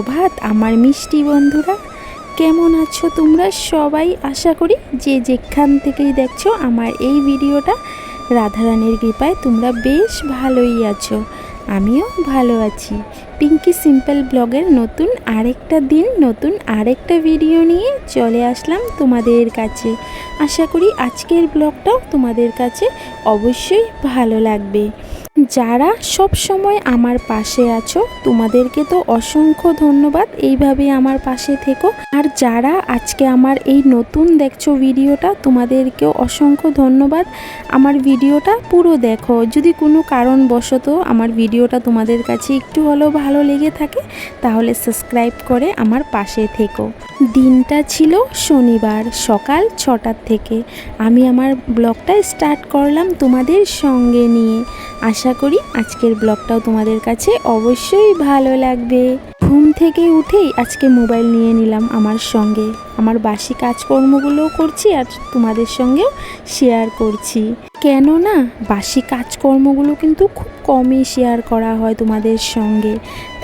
রাধে আমার মিষ্টি বন্ধুরা, কেমন আছো তোমরা? সবাই আশা করি যে যেখান থেকেই দেখছ আমার এই ভিডিওটা, রাধারানীর কৃপায় তোমরা বেশ ভালোই আছো। আমিও ভালো আছি। পিঙ্কি সিম্পল ব্লগের নতুন আরেকটা দিন, নতুন আরেকটা ভিডিও নিয়ে চলে আসলাম তোমাদের কাছে। আশা করি আজকের ব্লগটাও তোমাদের কাছে অবশ্যই ভালো লাগবে। যারা সব সময় আমার পাশে আছো, তোমাদেরকে তো অসংখ্য ধন্যবাদ এইভাবে আমার পাশে থেকো। আর যারা আজকে আমার এই নতুন দেখছ ভিডিওটা, তোমাদেরকেও অসংখ্য ধন্যবাদ। আমার ভিডিওটা পুরো দেখো। যদি কোনো কারণবশত আমার ভিডিওটা তোমাদের কাছে একটু হলেও ভালো লেগে থাকে, তাহলে সাবস্ক্রাইব করে আমার পাশে থেকো। দিনটা ছিল শনিবার, সকাল ছটার থেকে। আমি আমার ব্লগটা স্টার্ট করলাম তোমাদের সঙ্গে নিয়ে। আশা করি আজকের ব্লগটাও তোমাদের কাছে অবশ্যই ভালো লাগবে। ঘুম থেকে উঠেই আজকে মোবাইল নিয়ে নিলাম আমার সঙ্গে। আমার বাসি কাজকর্মগুলোও করছি আর তোমাদের সঙ্গেও শেয়ার করছি। কেননা বাসি কাজকর্মগুলো কিন্তু খুব কমই শেয়ার করা হয় তোমাদের সঙ্গে।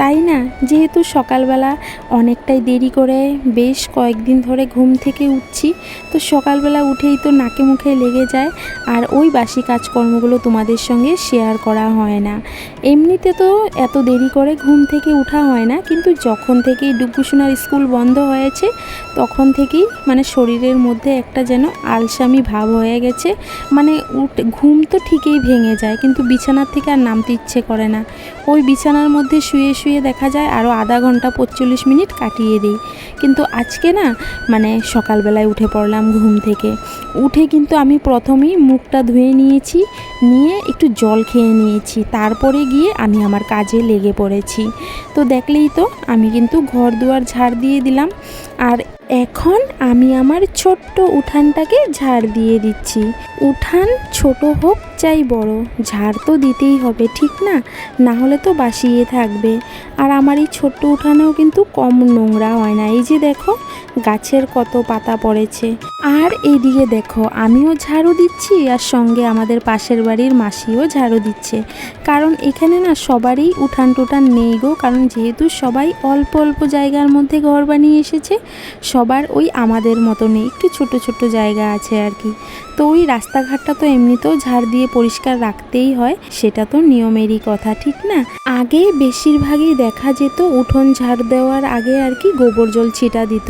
তাই না? যেহেতু সকালবেলা অনেকটাই দেরি করে বেশ কয়েকদিন ধরে ঘুম থেকে উঠছি, তো সকালবেলা উঠেই তো নাকে মুখে লেগে যায় আর ওই বাসি কাজকর্মগুলো তোমাদের সঙ্গে শেয়ার করা হয় না। এমনিতে তো এত দেরি করে ঘুম থেকে উঠা হয় না, কিন্তু যখন থেকেই ডুবুসোনার স্কুল বন্ধ হয়েছে, তখন থেকেই মানে শরীরের মধ্যে একটা যেন আলসামি ভাব হয়ে গেছে। মানে উঠ, ঘুম তো ঠিকই ভেঙে যায়, কিন্তু বিছানার থেকে আর নামতে ইচ্ছে করে না। ওই বিছানার মধ্যে শুয়ে শুয়ে দেখা যায় আরও আধা ঘণ্টা পঁচল্লিশ মিনিট কাটিয়ে দিই। কিন্তু আজকে না মানে সকালবেলায় উঠে পড়লাম ঘুম থেকে। উঠে কিন্তু আমি প্রথমেই মুখটা ধুয়ে নিয়েছি, নিয়ে একটু জল খেয়ে নিয়েছি। তারপরে গিয়ে আমি আমার কাজে লেগে পড়েছি। তো দেখলেই তো আমি কিন্তু ঘর দুয়ার ঝাড় দিয়ে দিলাম। আর এখন আমি আমার ছোট্ট উঠানটাকে ঝাড় দিয়ে দিচ্ছি। উঠান ছোট হোক, চাই বড়। ঝাড় তো দিতেই হবে, ঠিক না? না হলে তো বাসিয়ে থাকবে। আর আমার এই ছোট্ট উঠানেও কিন্তু কম নোংরা হয় না। এই যে দেখো, গাছের কত পাতা পড়েছে। আর এইদিকে দেখো, আমিও ঝাড়ু দিচ্ছি আর সঙ্গে আমাদের পাশের বাড়ির মাসিও ঝাড়ু দিচ্ছে। কারণ এখানে না সবারই উঠান টুঠান নেই গো, কারণ যেহেতু সবাই অল্প অল্প জায়গার মধ্যে ঘর বানিয়ে এসেছে সবার ওই আমাদের মতো নেই একটু ছোট ছোট জায়গা আছে আর কি। তো ওই রাস্তাঘাটটা তো এমনিতেও ঝাড় দিয়ে পরিষ্কার রাখতেই হয়, সেটা তো নিয়মেরই কথা, ঠিক না? আগে বেশিরভাগই দেখা যেত উঠোন ঝাড় দেওয়ার আগে আর কি গোবর জল ছিটা দিত।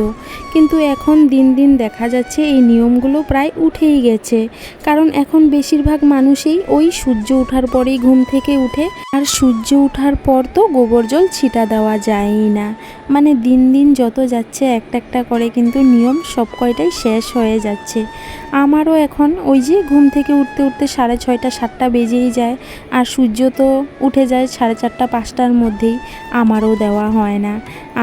কিন্তু এখন দিন দিন দেখা যাচ্ছে এই নিয়মগুলো প্রায় উঠেই গেছে। কারণ এখন বেশিরভাগ মানুষই ওই সূর্য ওঠার পরেই ঘুম থেকে উঠে, আর সূর্য ওঠার পর তো গোবর জল ছিটা দেওয়া যায়ই না। মানে দিন দিন যত যাচ্ছে একটা একটা করে কিন্তু নিয়ম সব কয়টাই শেষ হয়ে যাচ্ছে। আমারও এখন ওই যে ঘুম থেকে উঠতে উঠতে সাড়ে ছয়টা, সাতটা বেজেই যায় আর সূর্য তো উঠে যায় সাড়ে চারটা, পাঁচটার মধ্যেই। আমারও দেওয়া হয় না।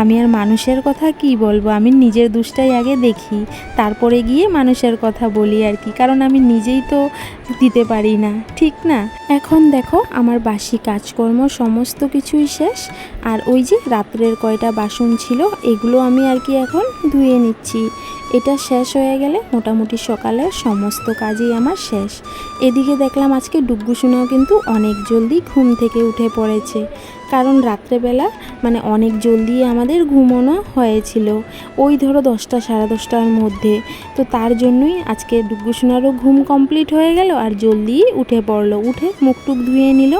আমি আর মানুষের কথা কি বলব? আমি নিজের দুষ্টাই আগে দেখি, তারপরে গিয়ে মানুষের কথা বলি আর কি। কারণ আমি নিজেই তো দিতে পারি না, ঠিক না? এখন দেখো, আমার বাসি কাজকর্ম সমস্ত কিছুই শেষ। আর ওই যে রাত্রের কয়টা বাসন ছিল, এগুলো আমি আর কি এখন ধুয়ে নিচ্ছি। এটা শেষ হয়ে গেলে মোটামুটি সকালে সমস্ত কাজই আমার শেষ। এদিকে দেখলাম আজকে ডুগ্গুসোনাও কিন্তু অনেক জলদি ঘুম থেকে উঠে পড়েছে। কারণ রাত্রেবেলা মানে অনেক জলদি আমাদের ঘুমোনো হয়েছিল। ওই ধরো দশটা, সাড়ে দশটার মধ্যে। তো তার জন্যই আজকে ডুগ্গুসোনারও ঘুম কমপ্লিট হয়ে গেল আর জলদি উঠে পড়ল। উঠে মুখ টুক ধুয়ে নিল।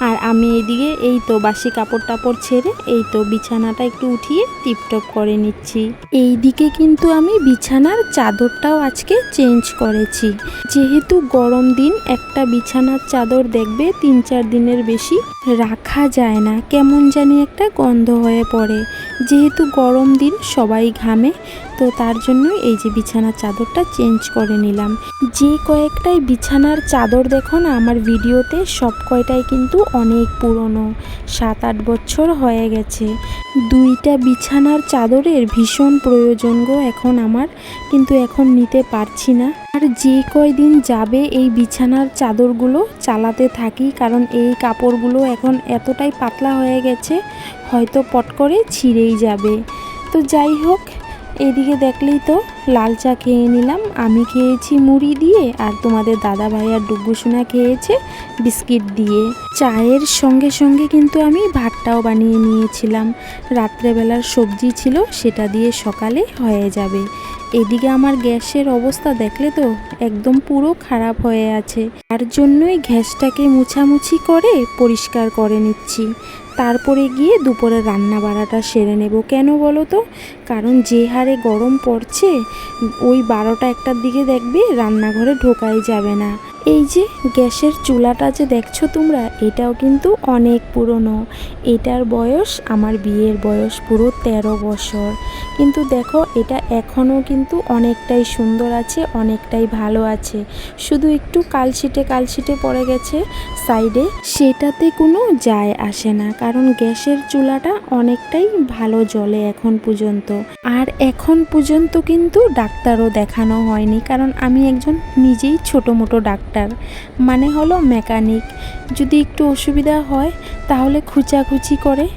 আর আমি এইদিকে এই তো বাসি কাপড় টাপড় ছেড়ে এই তো বিছানাটা একটু উঠিয়ে টিপটপ করে নিচ্ছি। এই দিকে কিন্তু আমি বিছানার চাদরটাও আজকে চেঞ্জ করেছি। যেহেতু গরম দিন, একটা বিছানার চাদর দেখবে তিন চার দিনের বেশি রাখা যায় না। কেমন জানি একটা গন্ধ হয়ে পড়ে। যেহেতু গরম দিন, সবাই ঘামে, তো তার জন্যই এই যে বিছানার চাদরটা চেঞ্জ করে নিলাম। যে কয়েকটাই বিছানার চাদর দেখো না, আমার ভিডিওতে সব কয়টাই কিন্তু অনেক পুরনো সাত আট বছর হয়ে গেছে। দুইটা বিছানার চাদরের ভীষণ প্রয়োজন গো এখন আমার, কিন্তু এখন নিতে পারছি না। আর যে কয়দিন যাবে এই বিছানার চাদরগুলো চালাতে থাকি, কারণ এই কাপড়গুলো এখন এতটাই পাতলা হয়ে গেছে হয়তো পট করে ছিঁড়েই যাবে। তো যাই হোক, এদিকে দেখলেই তো লাল চা খেয়ে নিলাম। আমি খেয়েছি মুড়ি দিয়ে আর তোমাদের দাদা ভাই আর ডুগ্গুসোনা খেয়েছে বিস্কিট দিয়ে। চায়ের সঙ্গে সঙ্গে কিন্তু আমি ভাতটাও বানিয়ে নিয়েছিলাম। রাত্রেবেলার সবজি ছিল, সেটা দিয়ে সকালে হয়ে যাবে। এদিকে আমার গ্যাসের অবস্থা দেখলে তো একদম পুরো খারাপ হয়ে আছে। তার জন্যই গ্যাসটাকে মুছামুছি করে পরিষ্কার করে নিচ্ছি। তারপরে গিয়ে দুপুরে রান্না বাড়াটা সেরে নেব। কেন বলো তো? কারণ যে হারে গরম পড়ছে, ওই বারোটা একটার দিকে দেখবে রান্নাঘরে ঢোকাই যাবে না। এই যে গ্যাসের চুলাটা যে দেখছ তোমরা, এটাও কিন্তু অনেক পুরনো। এটার বয়স, আমার বিয়ের বয়স পুরো তেরো বছর। কিন্তু দেখো, এটা এখনও কিন্তু অনেকটাই সুন্দর আছে, অনেকটাই ভালো আছে। শুধু একটু কালশিটে কালশিটে পড়ে গেছে, সাইডে সেটাতে কোনো যায় আসে না, কারণ গ্যাসের চুলাটা অনেকটাই ভালো জলে এখন পর্যন্ত। আর এখন পর্যন্ত কিন্তু ডাক্তারও দেখানো হয়নি, কারণ আমি একজন নিজেই ছোটো মোটো ডাক্তার। মানে হলো মেকানিক। যদি একটু অসুবিধা হয়, তাহলে খুচাখুচি করে,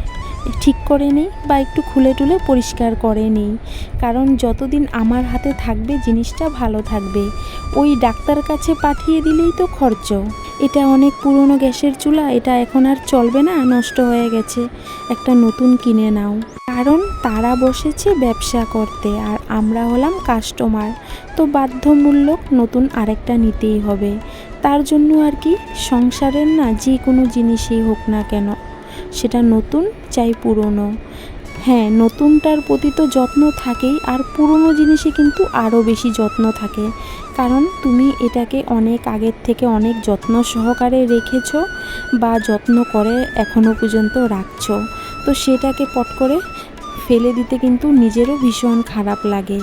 ঠিক করে নিই বা একটু খুলে টুলে পরিষ্কার করে নিই। কারণ যতদিন আমার হাতে থাকবে, জিনিসটা ভালো থাকবে। ওই ডাক্তার কাছে পাঠিয়ে দিলেই তো খরচ। এটা অনেক পুরনো গ্যাসের চুলা, এটা এখন আর চলবে না, নষ্ট হয়ে গেছে। একটা নতুন কিনে নাও। কারণ তারা বসেছে ব্যবসা করতে আর আমরা হলাম কাস্টমার তো বাধ্যমূলক নতুন আরেকটা নিতেই হবে। তার জন্য আর কি সংসারের না যে কোনো জিনিসই হোক না কেন, সেটা নতুন চাই পুরনো। হ্যাঁ নতুনটার প্রতি তো যত্ন থাকেই আর পুরনো জিনিসে কিন্তু আরও বেশি যত্ন থাকে। কারণ তুমি এটাকে অনেক আগের থেকে অনেক যত্ন সহকারে রেখেছো বা যত্ন করে এখনও পর্যন্ত রাখছো। তো সেটাকে পট করে ফেলে দিতে কিন্তু নিজেরও ভীষণ খারাপ লাগে।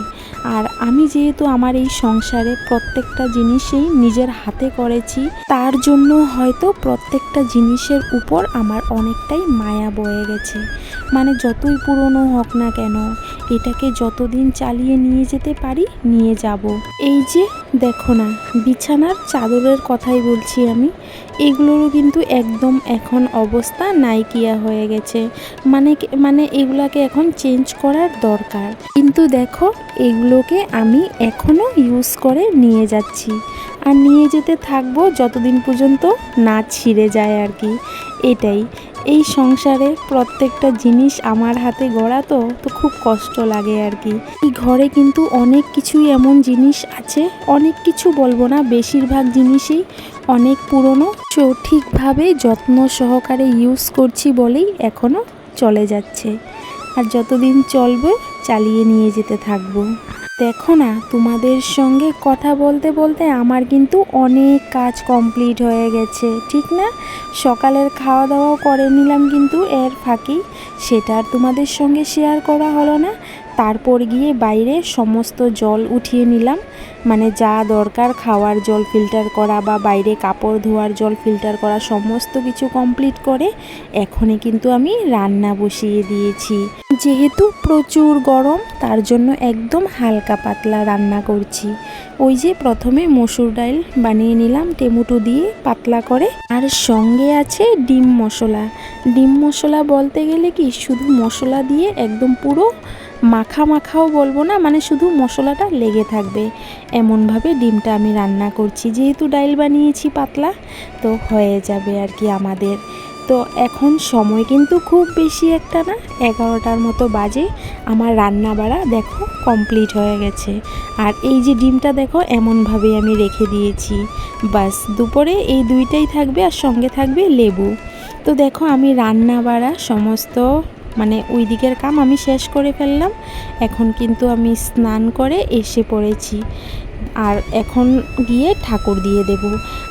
আর আমি যেহেতু আমার এই সংসারে প্রত্যেকটা জিনিসেই নিজের হাতে করেছি, তার জন্য হয়তো প্রত্যেকটা জিনিসের উপর আমার অনেকটাই মায়া বয়ে গেছে। মানে যতই পুরনো হোক না কেন এটাকে যতদিন চালিয়ে নিয়ে যেতে পারি, নিয়ে যাব। এই যে, দেখো না, বিছানার চাদরের কথাই বলছি আমি। এগুলোরও কিন্তু একদম এখন অবস্থা নাইকিয়া হয়ে গেছে। মানে মানে এগুলাকে এখন চেঞ্জ করার দরকার। কিন্তু দেখো, এগুলোকে আমি এখনও ইউজ করে নিয়ে যাচ্ছি। আর নিয়ে যেতে থাকব যতদিন পর্যন্ত না ছিঁড়ে যায় আর কি। এটাই। এই সংসারে প্রত্যেকটা জিনিস আমার হাতে গড়া তো তো খুব কষ্ট লাগে আর কি। এই ঘরে কিন্তু অনেক কিছুই এমন জিনিস আছে, অনেক কিছু বলব না, বেশিরভাগ জিনিসই অনেক পুরনো। সঠিকভাবে যত্ন সহকারে ইউজ করছি বলেই এখনও চলে যাচ্ছে। আর যতদিন চলবে, চালিয়ে নিয়ে যেতে থাকব। দেখো না, তোমাদের সঙ্গে কথা বলতে বলতে আমার কিন্তু অনেক কাজ কমপ্লিট হয়ে গেছে, ঠিক না? সকালের খাওয়া দাওয়াও করে নিলাম কিন্তু এর ফাঁকি, সেটা আর তোমাদের সঙ্গে শেয়ার করা হলো না। তারপর গিয়ে বাইরে সমস্ত জল উঠিয়ে নিলাম মানে যা দরকার খাওয়ার জল ফিল্টার করা বা বাইরে কাপড় ধোয়ার জল ফিল্টার করা সমস্ত কিছু কমপ্লিট করে এখনই কিন্তু আমি রান্না বসিয়ে দিয়েছি। যেহেতু প্রচুর গরম, তার জন্য একদম হালকা পাতলা রান্না করছি। ওই যে প্রথমে মসুর ডাল বানিয়ে নিলাম, টেমুটো দিয়ে পাতলা করে। আর সঙ্গে আছে ডিম মশলা। ডিম মশলা বলতে গেলে কি, শুধু মশলা দিয়ে একদম পুরো মাখা মাখাও বলব না মানে শুধু মশলাটা লেগে থাকবে। এমনভাবে ডিমটা আমি রান্না করছি। যেহেতু ডাইল বানিয়েছি পাতলা, তো হয়ে যাবে আর কি আমাদের। তো এখন সময় কিন্তু খুব বেশি একটা না, এগারোটার মতো বাজে। আমার রান্না বাড়া দেখো কমপ্লিট হয়ে গেছে। আর এই যে ডিমটা দেখো এমনভাবেই আমি রেখে দিয়েছি। বাস, দুপুরে এই দুইটাই থাকবে আর সঙ্গে থাকবে লেবু। তো দেখো আমি রান্না বাড়া সমস্ত মানে ওই দিকের কাম আমি শেষ করে ফেললাম। এখন কিন্তু আমি স্নান করে এসে পড়েছি। আর এখন গিয়ে ঠাকুর দিয়ে দেব।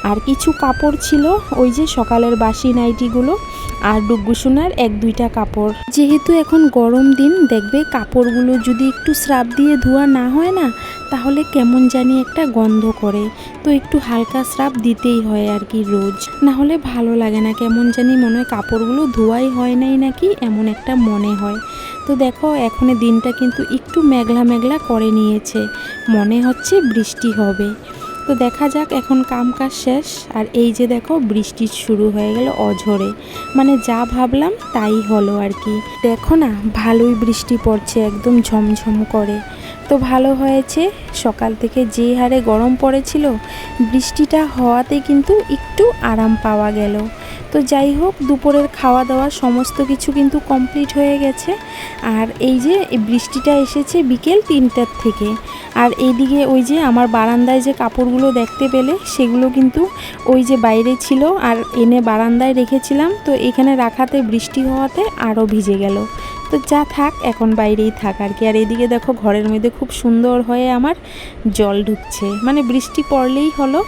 আর কিছু কাপড় ছিল, ওই যে সকালের বাসি নাইটিগুলো আর ডুগ্গুসোনার এক দুইটা কাপড়। যেহেতু এখন গরম দিন, দেখবে কাপড়গুলো যদি একটু স্রাব দিয়ে ধোয়া না হয় না, তাহলে কেমন জানি একটা গন্ধ করে। তো একটু হালকা স্রাব দিতেই হয় আর কি রোজ। না হলে ভালো লাগে না, কেমন জানি মনে হয় কাপড়গুলো ধোয়াই হয় নাই নাকি, এমন একটা মনে হয়। তো দেখো এখনের দিনটা কিন্তু একটু মেঘলা মেঘলা করে নিয়েছে। মনে হচ্ছে বৃষ্টি হবে। তো দেখা যাক, এখন কাম কাজ শেষ। আর এই যে দেখো, বৃষ্টি শুরু হয়ে গেল অঝরে। মানে যা ভাবলাম তাই হলো আর কি। দেখো না, ভালোই বৃষ্টি পড়ছে, একদম ঝমঝম করে। তো ভালো হয়েছে। সকাল থেকে যে হারে গরম পড়েছিল, বৃষ্টিটা হওয়াতে কিন্তু একটু আরাম পাওয়া গেল। তো যাই হোক, দুপুরের খাওয়া দাওয়া সমস্ত কিছু কিন্তু কমপ্লিট হয়ে গেছে। আর এই যে বৃষ্টিটা এসেছে বিকেল তিনটার থেকে। আর এইদিকে ওই যে আমার বারান্দায় যে কাপড়গুলো দেখতে পেলে, সেগুলো কিন্তু ওই যে বাইরে ছিল আর এনে বারান্দায় রেখেছিলাম। তো এখানে রাখাতে বৃষ্টি হওয়াতে আরও ভিজে গেল। তো যা থাক, এখন বাইরেই থাক। আর কি, আর এদিকে দেখো ঘরের মধ্যে খুব সুন্দর হয়ে আমার জল ঢুকছে। মানে বৃষ্টি পড়লেই হলো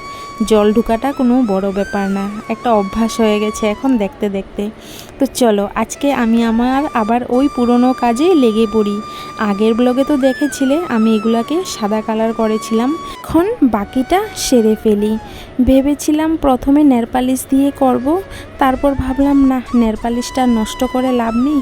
জল ঢুকাটা কোনো বড় ব্যাপার না, একটা অভ্যাস হয়ে গেছে এখন দেখতে দেখতে। তো চলো, আজকে আমি আমার আবার ওই পুরনো কাজে লেগে পড়ি। আগের ব্লগে তো দেখেছিলে, আমি এগুলাকে সাদা কালার করেছিলাম। এখন বাকিটা সেরে ফেলি। ভেবেছিলাম প্রথমে নেরপালিশ দিয়ে করব, তারপর ভাবলাম, না নেরপালিশটা নষ্ট করে লাভ নেই,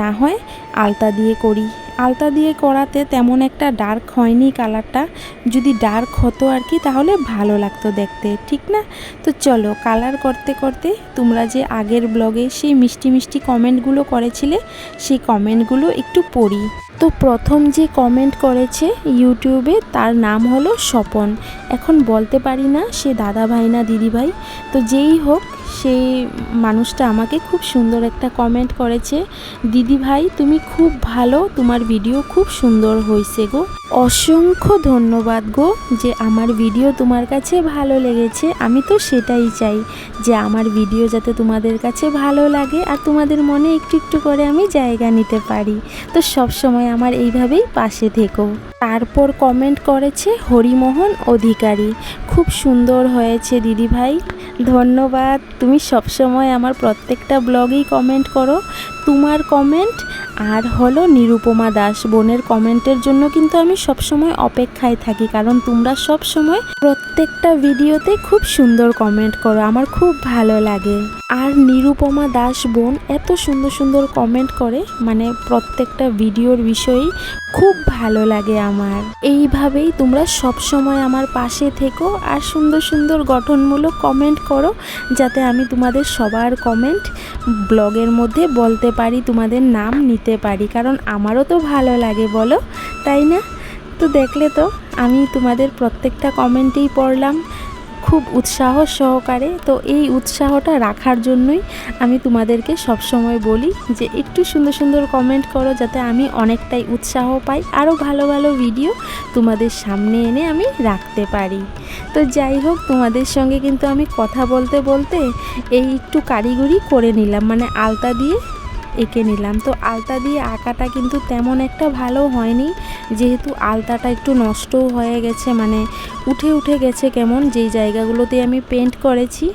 না হয় আলতা দিয়ে করি। আলতা দিয়ে করাতে তেমন একটা ডার্ক হয়নি কালারটা যদি ডার্ক হতো আর কি, তাহলে ভালো লাগতো দেখতে, ঠিক না? তো চলো কালার করতে করতে তোমরা যে আগের ব্লগে সেই মিষ্টি মিষ্টি কমেন্টগুলো করেছিলে, সেই কমেন্টগুলো একটু পড়ি। তো প্রথম যে কমেন্ট করেছে ইউটিউবে তার নাম হলো স্বপন। এখন বলতে পারি না, সে দাদা ভাই না দিদি ভাই তো যেই হোক সেই মানুষটা আমাকে খুব সুন্দর একটা কমেন্ট করেছে। দিদি ভাই তুমি খুব ভালো, তোমার ভিডিও খুব সুন্দর হয়েছে গো। অসংখ্য ধন্যবাদ গো যে আমার ভিডিও তোমার কাছে ভালো লেগেছে। আমি তো সেটাই চাই যে আমার ভিডিও যাতে তোমাদের কাছে ভালো লাগে আর তোমাদের মনে একটু একটু করে আমি জায়গা নিতে পারি। তো সব সময় আমার এইভাবেই পাশে থেকো। তারপর কমেন্ট করেছে হরিমোহন অধিকারী। খুব সুন্দর হয়েছে দিদি ভাই ধন্যবাদ। তুমি সবসময় আমার প্রত্যেকটা ব্লগেই কমেন্ট করো। তোমার কমেন্ট আর হলো নিরুপমা দাস বোনের কমেন্টের জন্য কিন্তু আমি সবসময় অপেক্ষায় থাকি, কারণ তোমরা সব সময় প্রত্যেকটা ভিডিওতে খুব সুন্দর কমেন্ট করো, আমার খুব ভালো লাগে। আর নিরুপমা দাস বোন এত সুন্দর সুন্দর কমেন্ট করে মানে প্রত্যেকটা ভিডিওর বিষয়েই খুব ভালো লাগে আমার। এইভাবেই তোমরা সব সময় আমার পাশে থেকো আর সুন্দর সুন্দর গঠনমূলক কমেন্ট করো, যাতে আমি তোমাদের সবার কমেন্ট ব্লগের মধ্যে বলতে পারি তোমাদের নাম নিতে পারি, কারণ আমারও তো ভালো লাগে, বলো? তাই না? তো দেখলে তো, আমি তোমাদের প্রত্যেকটা কমেন্টেই পড়লাম খুব উৎসাহ সহকারে। তো এই উৎসাহটা রাখার জন্যই আমি তোমাদেরকে সব সময় বলি যে, একটু সুন্দর সুন্দর কমেন্ট করো, যাতে আমি অনেকটাই উৎসাহ পাই, আরও ভালো ভালো ভিডিও তোমাদের সামনে এনে আমি রাখতে পারি। তো যাই হোক, তোমাদের সঙ্গে কিন্তু আমি কথা বলতে বলতে এই একটু কারিগরি করে নিলাম মানে আলতা দিয়ে এঁকে নিলাম। তো আলতা দিয়ে আঁকাটা কিন্তু তেমন একটা ভালো হয়নি। যেহেতু আলতাটা একটু নষ্টও হয়ে গেছে মানে উঠে উঠে গেছে কেমন, যেই জায়গাগুলোতে আমি পেন্ট করেছি।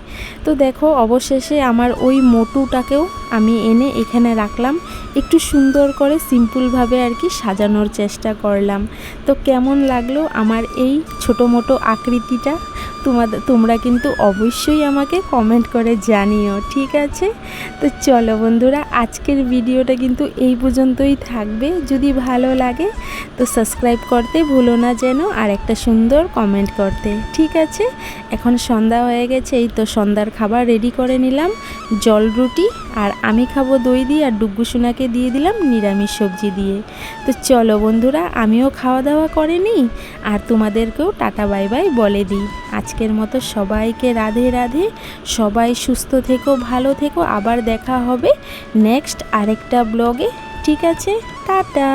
তো দেখো, অবশেষে আমার ওই মোটুটাকেও আমি এনে এখানে রাখলাম। একটু সুন্দর করে সিম্পলভাবে আর কি সাজানোর চেষ্টা করলাম। তো কেমন লাগল আমার এই ছোটো মোটো আকৃতিটা? তোমাদের তোমরা কিন্তু অবশ্যই আমাকে কমেন্ট করে জানিও, ঠিক আছে? তো চলো বন্ধুরা, আজকের ভিডিওটা কিন্তু এই পর্যন্তই থাকবে। যদি ভালো লাগে, তো সাবস্ক্রাইব করতে ভুলো না যেন, আর একটা সুন্দর কমেন্ট করতে, ঠিক আছে? এখন সন্ধ্যা হয়ে গেছে, এই তো সন্ধ্যার খাবার রেডি করে নিলাম, জল রুটি, আর আমি খাব দই দিয়ে, আর ডুগ্গু সোনাকে দিয়ে দিলাম নিরামিষ সবজি দিয়ে। তো চলো বন্ধুরা, আমিও খাওয়া দাওয়া করে নিই, আর তোমাদেরকেও টাটা বাই বাই বলে দিই। আজকের মতো সবাইকে রাধে রাধে। সবাই সুস্থ থেকো, ভালো থেকো। আবার দেখা হবে নেক্সট আরেকটা ব্লগে। ঠিক আছে, টাটা।